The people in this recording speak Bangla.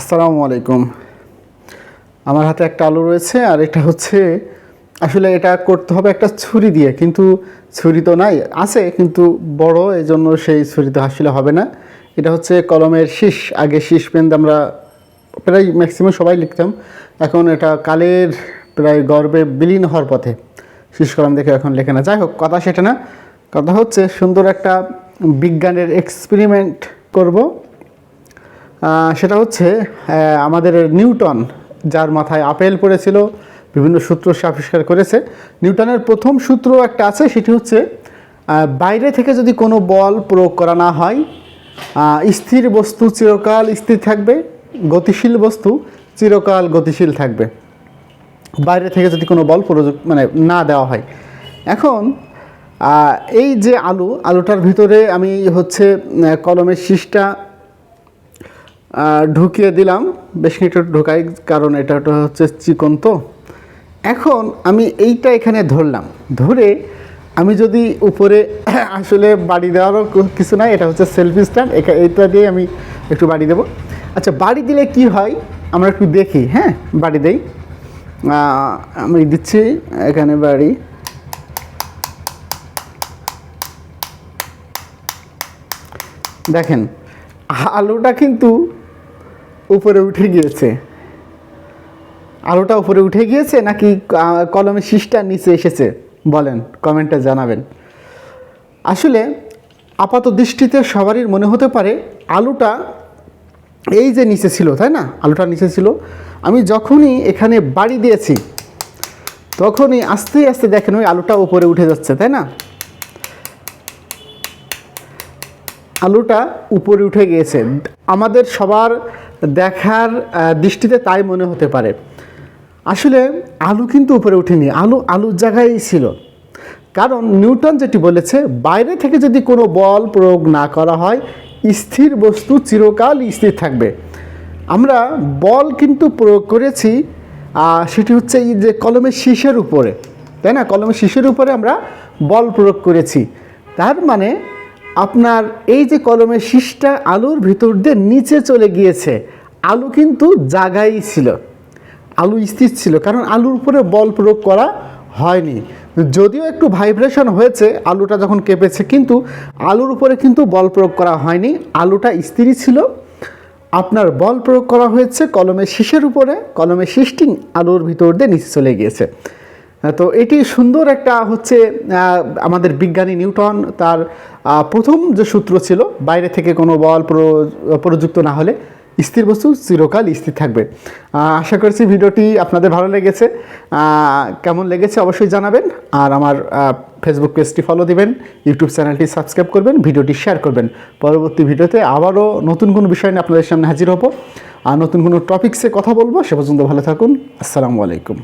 আসসালামু আলাইকুম। আমার হাতে একটা আলু রয়েছে আর এটা হচ্ছে, আসলে এটা করতে হবে একটা ছুরি দিয়ে, কিন্তু ছুরি তো নাই, আছে কিন্তু বড় এই জন্য সেই ছুরিতে আসলে হবে না। এটা হচ্ছে কলমের শীষ, আগে শীষ পেন আমরা প্রায় ম্যাক্সিমাম সবাই লিখতাম, এখন এটা কালের প্রায় গর্বে বিলীন হওয়ার পথে। শীষ কলম দেখে এখন লেখে না। যাই হোক, কথা সেটা না। কথা হচ্ছে সুন্দর একটা বিজ্ঞানের এক্সপেরিমেন্ট করব। সেটা হচ্ছে আমাদের নিউটন, যার মাথায় আপেল পড়েছিল, বিভিন্ন সূত্র সে আবিষ্কার করেছে। নিউটনের প্রথম সূত্র একটা আছে, সেটি হচ্ছে বাইরে থেকে যদি কোনো বল প্রয়োগ করা না হয় স্থির বস্তু চিরকাল স্থির থাকবে, গতিশীল বস্তু চিরকাল গতিশীল থাকবে। বাইরে থেকে যদি কোনো বল প্রযোগ মানে না দেওয়া হয়। এখন এই যে আলু, আলুটার ভিতরে আমি হচ্ছে কলমের শীষটা ঢুকিয়ে দিলাম। বেশ কিছু ঢোকাই, কারণ এটা হচ্ছে চিকন তো। এখন আমি এইটা এখানে ধরলাম। ধরে আমি যদি উপরে আসলে বাড়ি দেওয়ারও কিছু নাই, এটা হচ্ছে সেলফি স্ট্যান্ড এইটা দিয়ে আমি একটু বাড়ি দেবো। আচ্ছা বাড়ি দিলে কি হয়? আমরা একটু দেখি হ্যাঁ? বাড়ি দেই। আমি দিচ্ছি এখানে বাড়ি। দেখেন আলুটা কিন্তু উপরে উঠে গিয়েছে। আলুটা উপরে উঠে গিয়েছে নাকি কলমের শীষটা নিচে এসেছে? বলেন, কমেন্টে জানাবেন। আসলে আপাত দৃষ্টিতে সবারই মনে হতে পারে আলুটা এই যে নিচে ছিল, তাই না? আলুটা নিচে ছিল। আমি যখনই এখানে বাড়ি দিয়েছি, তখনই আস্তে আস্তে দেখেন ওই আলুটা উপরে উঠে যাচ্ছে, তাই না? আলুটা উপরে উঠে গিয়েছে। আমাদের সবার দেখার দৃষ্টিতে তাই মনে হতে পারে। আসলে আলু কিন্তু উপরে উঠেনি, আলু আলুর জায়গায় ছিল। কারণ নিউটন যেটি বলেছে, বাইরে থেকে যদি কোনো বল প্রয়োগ না করা হয়, স্থির বস্তু চিরকাল স্থির থাকবে। আমরা বল কিন্তু প্রয়োগ করেছি সেটি হচ্ছে এই যে কলমের শীষের উপরে। তাই না? কলমের শীষের উপরে আমরা বল প্রয়োগ করেছি। তার মানে আপনার এই যে কলমের শীষটা আলুর ভিতর দিয়ে নিচে চলে গিয়েছে, আলু কিন্তু জায়গায় ছিল, আলু স্থির ছিল, কারণ আলুর উপরে বল প্রয়োগ করা হয়নি। যদিও একটু ভাইব্রেশন হয়েছে, আলুটা যখন কেঁপেছে, কিন্তু আলুর উপরে কিন্তু বল প্রয়োগ করা হয়নি, আলুটা স্থিরই ছিল। আপনার বল প্রয়োগ করা হয়েছে কলমের শীষের উপরে কলমের শীষটি আলুর ভিতর দিয়ে নিচে চলে গিয়েছে। তো এটি সুন্দর একটা হচ্ছে আমাদের বিজ্ঞানী নিউটন তার প্রথম যে সূত্র ছিল, বাইরে থেকে কোনো বল প্র- প্রযুক্ত না হলে স্থির বস্তু চিরকাল স্থির থাকবে। আশা করছি ভিডিওটি আপনাদের ভালো লেগেছে। কেমন লেগেছে অবশ্যই জানাবেন। আর আমার ফেসবুক পেজটি ফলো দিবেন ইউটিউব চ্যানেলটি সাবস্ক্রাইব করবেন, ভিডিওটি শেয়ার করবেন। পরবর্তী ভিডিওতে আবারও নতুন কোনো বিষয় নিয়ে আপনাদের সামনে হাজির হব। আর নতুন কোনো টপিক্সে কথা বলব, সে পর্যন্ত ভালো থাকুন। আসসালামু আলাইকুম।